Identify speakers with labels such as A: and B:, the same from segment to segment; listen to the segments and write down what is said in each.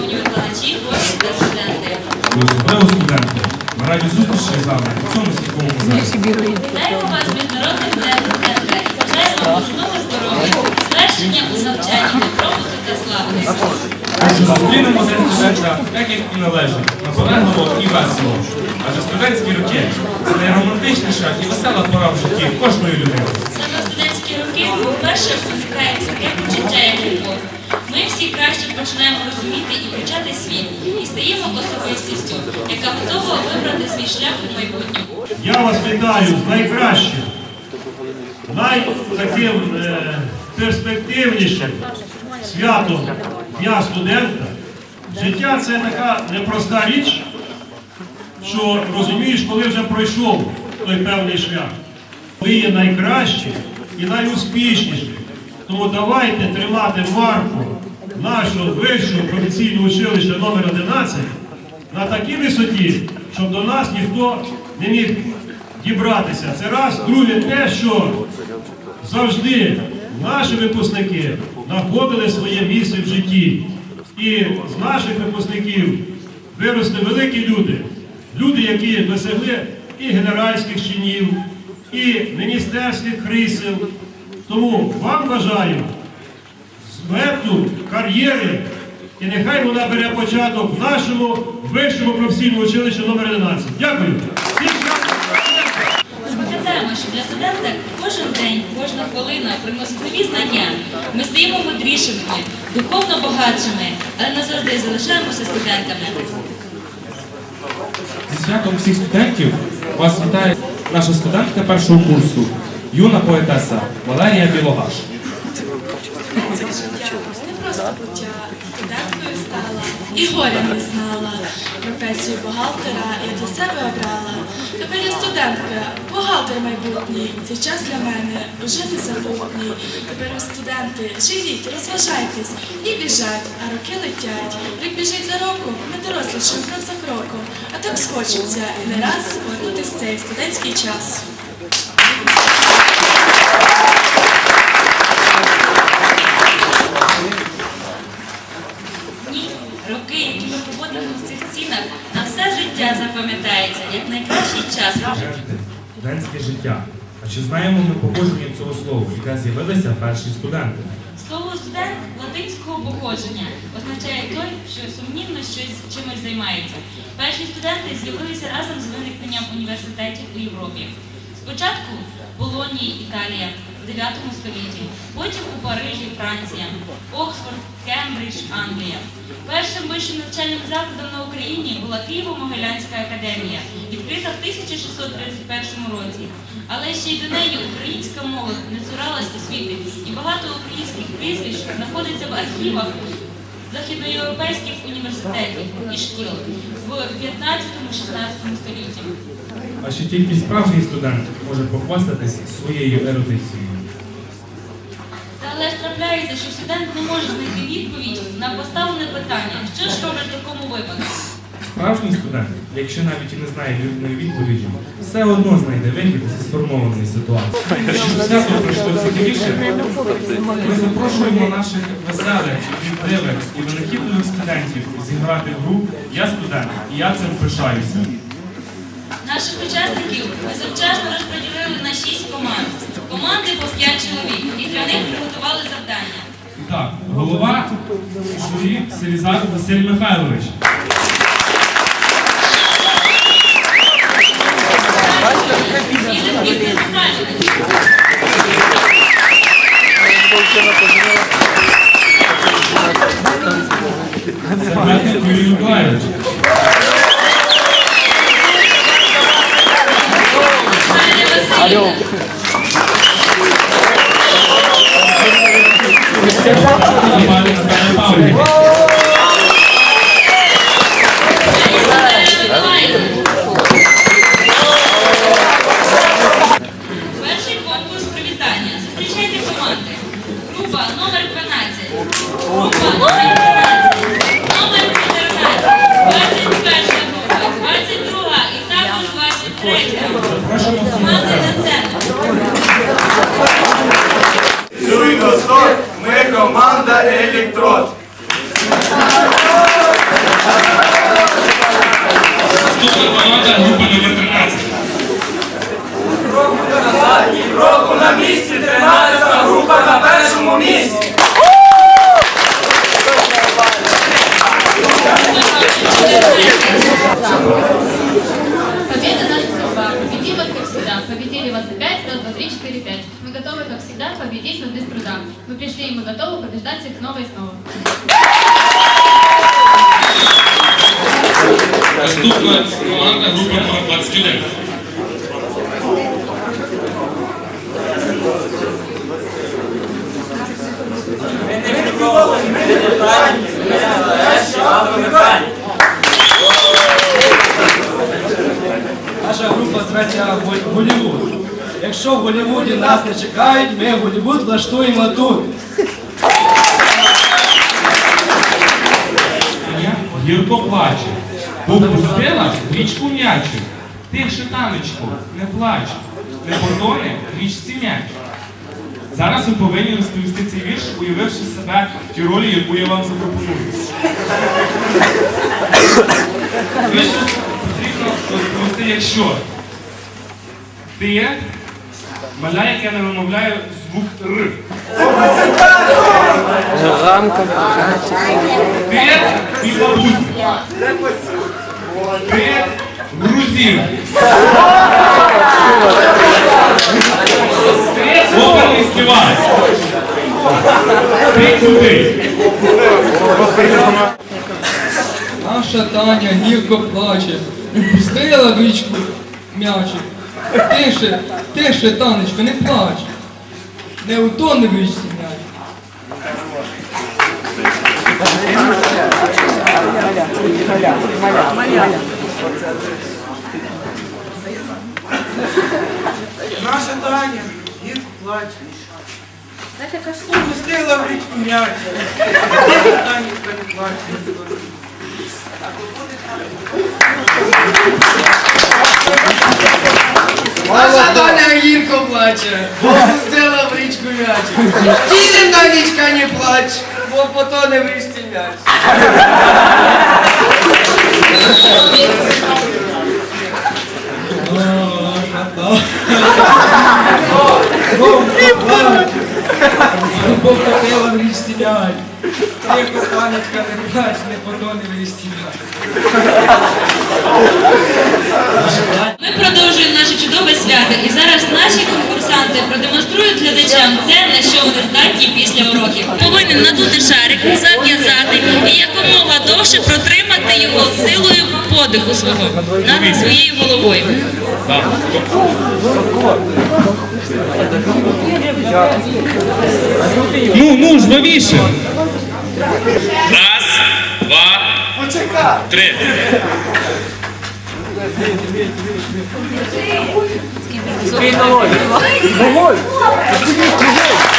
A: викладачі, гості та студенти.
B: Ми раді зустрічі з вами у цьому святковому залі.
A: Вітаємо вас міжнародним днем студента і бажаємо міцного здоров'я, звершення у навчанні, добробуту та слави.
B: Зустрінемо день студента, як і належить, наполегливо і весело. Адже студентські роки це найромантичніша і весела пора в житті кожної людини.
A: Саме студентські роки вперше виникає таке почуття, як любов. Ми всі краще починаємо розуміти і вивчати світ, і стаємо особистістю, яка готова вибрати свій шлях у майбутньому.
C: Я вас вітаю з найкращим, найтаким е, перспективнішим святом Дня студента. Життя це така непроста річ, що розумієш, коли вже пройшов той певний шлях. Ви є найкращі і найуспішніші. Тому давайте тримати марку нашого вищого професійного училища номер 11 на такій висоті, щоб до нас ніхто не міг дібратися. Це раз. Друге, те, що завжди наші випускники знаходили своє місце в житті. І з наших випускників виросли великі люди. Люди, які досягли і генеральських чинів, і міністерських крісел. Тому вам бажаю злету, кар'єри, і нехай вона бере початок в нашому вищому професійному училищі номер 11. Дякую. Всім.
A: Пам'ятаємо, що для студента кожен день, кожна хвилина приносить нові знання. Ми стаємо мудрішими, духовно багатшими, але назавжди залишаємося студентами.
B: Зі святом всіх студентів вас вітає наша студентка першого курсу, юна поетеса Валерія Білогаш.
D: І горя не знала. Професію бухгалтера я для себе обрала. Тепер я студентка, бухгалтер майбутній. Цей час для мене уже незабутній. Тепер ви студенти, живіть, розважайтесь і біжать, а роки летять. Рік біжить за роком, ми дорослішаємо крок за кроком. А так схочеться і не раз повернутися цей студентський час.
A: Ні, роки, які ми проводимо в цих цінах, на все життя запам'ятається як найкращий час житті.
B: Студентське життя. А чи знаємо ми походження цього слова, яке з'явилися перші студенти?
A: Слово студент латинського походження означає той, що сумнівно щось чимось займається. Перші студенти з'явилися разом з виникненням університетів у Європі. Спочатку в Болонії, Італія в 9 столітті, потім у Парижі, Франція, Оксфорд, Кембридж, Англія. Першим вищим навчальним закладом на Україні була Києво-Могилянська академія, відкрита в 1631 році. Але ще й до неї українська молодь не цуралась освіти, і багато українських прізвищ знаходиться в архівах західноєвропейських університетів і шкіл в 15-16 столітті.
B: А ще тільки справжній студент може похвастатись своєю ерудицією.
A: Трапляється, що студент не може знайти відповідь на поставлене питання, що ж робить в такому випадку.
B: Справжній студент, якщо навіть і не знає вірної відповіді, все одно знайде вихід зі сформованої ситуації. Щоб свято пройшло цікавіше, ми запрошуємо наших веселих, відливих і винахідливих студентів зіграти гру Я студент, і я цим пишаюся.
A: Наших учасників ми завчасно розподілили на шість команд. Команди по п'ять чоловік, і для них приготували завдання.
B: Так, голова журі Селізар Василь Михайлович. Юрій Миколаївич.
A: Наталія
E: ます。
F: Победа наша судьба. Победи вас, как всегда. Победили вас опять, раз, два, три, четыре, пять. Мы готовы, как всегда, победить вас без труда. Мы пришли и мы готовы побеждать всех снова и снова.
B: Наступна команда група номер
E: Якщо в Голлівуді нас не чекають, ми Голлівуд влаштуємо тут.
B: Гірко плаче, бо пустила річку м'ячик. Тихше танечко, не плач, не потоне річці м'яч. Зараз ви повинні розповісти цей вірш, уявивши себе в тій ролі, яку я вам запропоную. Вірш потрібно розповісти, якщо ти маля, яке не вимовляє звук Р. Ти і бабусь. Ти грузин. Ти оперний співець. Ти куди?
G: Наша Таня гірко плаче, упустила в річку м'ячик. Тише, тише, Танечко, не плач. Не утоне в.
E: Наша Таня гірко плаче. Пустила в річку м'яч. Танечка не плаче. Наша Таня гірко плаче, бо пустила в річку м'яч. Тіше, річка не плач, бо потоне в річці м'яч. М'яч. Тихо, панечка, не блядь, не потоне в.
A: Ми продовжуємо наше чудове свято, і зараз наші конкурсанти продемонструють глядачам те, на що вони здатні після уроків. Повинен надути шарик, зав'язати і якомога довше протримати подиху свого. Над своєю головою.
B: Ну, ну, жвавіше. Раз, два, три.
F: Там,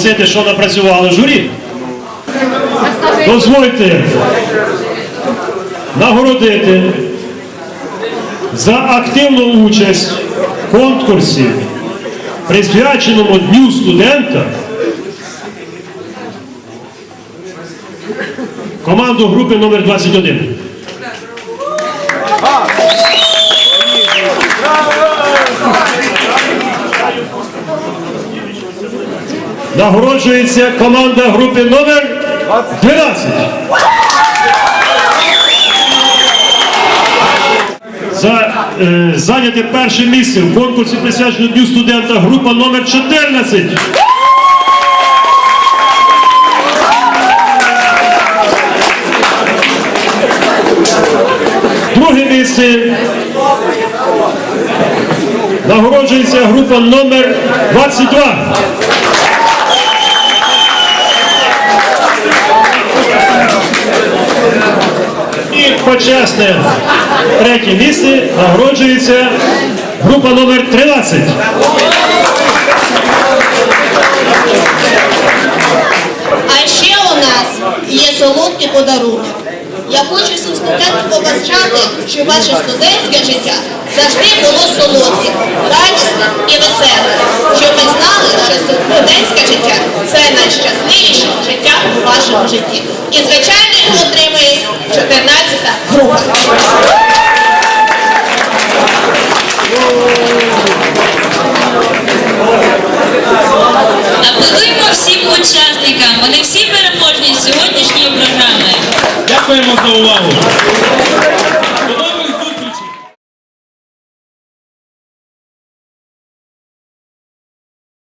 C: оголосити, що напрацювали журі. Дозвольте нагородити за активну участь в конкурсі, присвяченому Дню студента, команду групи номер 21. Нагороджується команда групи номер 12. За е, зайняте перше місце в конкурсі присвяченому Дню студента група номер 14. Друге місце нагороджується група номер 22. Почесне третє місце нагороджується група номер 13.
H: А ще у нас є солодкий подарунок. Я хочу всім студентам побажати, щоб ваше студентське життя завжди було солодким, радісним і веселим. Щоб ви знали, що студентське життя це найщасливіше життя у вашому житті. І звичайно його 14 група.
A: Аплодуємо всім учасникам. Вони всі переможні сьогоднішньої програми.
B: Дякуємо за увагу.